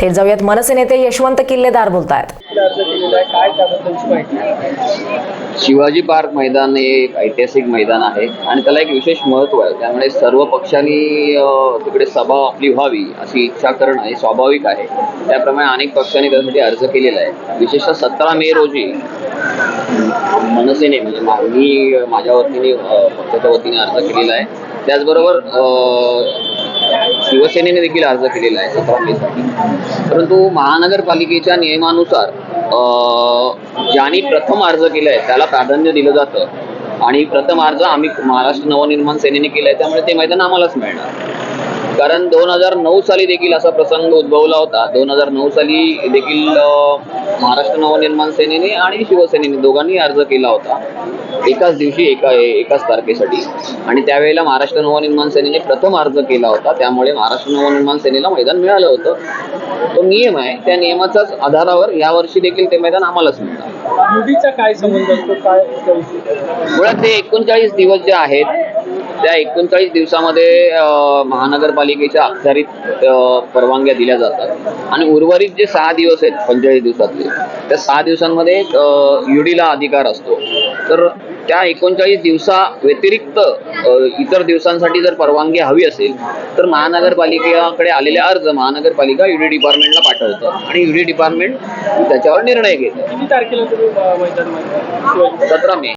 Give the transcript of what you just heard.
थेट जाऊयात. मनसे नेते यशवंत किल्लेदार बोलतायत. शिवाजी पार्क मैदान हे एक ऐतिहासिक मैदान आहे आणि त्याला एक विशेष महत्त्व आहे. त्यामुळे सर्व पक्षांनी तिकडे सभा आपली व्हावी अशी इच्छा करणं हे स्वाभाविक आहे. त्याप्रमाणे अनेक पक्षांनी त्यासाठी अर्ज केलेला आहे. विशेषतः सतरा मे रोजी मनसेने म्हणजे मी माझ्या वतीने पक्षाच्या वतीने अर्ज केलेला आहे. त्याचबरोबर शिवसेनेने देखील अर्ज केलेला आहे सतरा मेसाठी परंतु महानगरपालिकेच्या नियमानुसार ज्याने ज्यांनी प्रथम अर्ज केला आहे त्याला प्राधान्य दिलं जातं. आणि प्रथम अर्ज आम्ही महाराष्ट्र नवनिर्माण सेनेने केला आहे त्यामुळे ते मैदान आम्हालाच मिळणार. कारण दोन हजार नऊ साली देखील असा प्रसंग उद्भवला होता. दोन हजार नऊ साली देखील महाराष्ट्र नवनिर्माण सेनेने आणि शिवसेनेने दोघांनी अर्ज केला होता. एकाच दिवशी एका एकाच तारखेसाठी. आणि त्यावेळेला महाराष्ट्र नवनिर्माण सेनेने प्रथम अर्ज केला होता. त्यामुळे महाराष्ट्र नवनिर्माण सेनेला मैदान मिळालं होतं. तो नियम आहे. त्या नियमाच्याच आधारावर यावर्षी देखील ते मैदान आम्हालाच मिळणार युडीचा काय संबंध असतो? काय? मुळात ते एकोणचाळीस दिवस जे आहेत त्या एकोणचाळीस दिवसामध्ये महानगरपालिकेच्या अखत्यारीत परवानग्या दिल्या जातात. आणि उर्वरित जे सहा दिवस आहेत पंचेचाळीस दिवसातले त्या सहा दिवसांमध्ये युडीला अधिकार असतो. तर त्या एकोणचाळीस दिवसा व्यतिरिक्त इतर दिवसांसाठी जर परवानगी हवी असेल तर महानगरपालिकेकडे आलेले अर्ज महानगरपालिका युडी डिपार्टमेंटला पाठवतं. आणि युडी डिपार्टमेंट त्याच्यावर निर्णय घेतं. सतरा मे.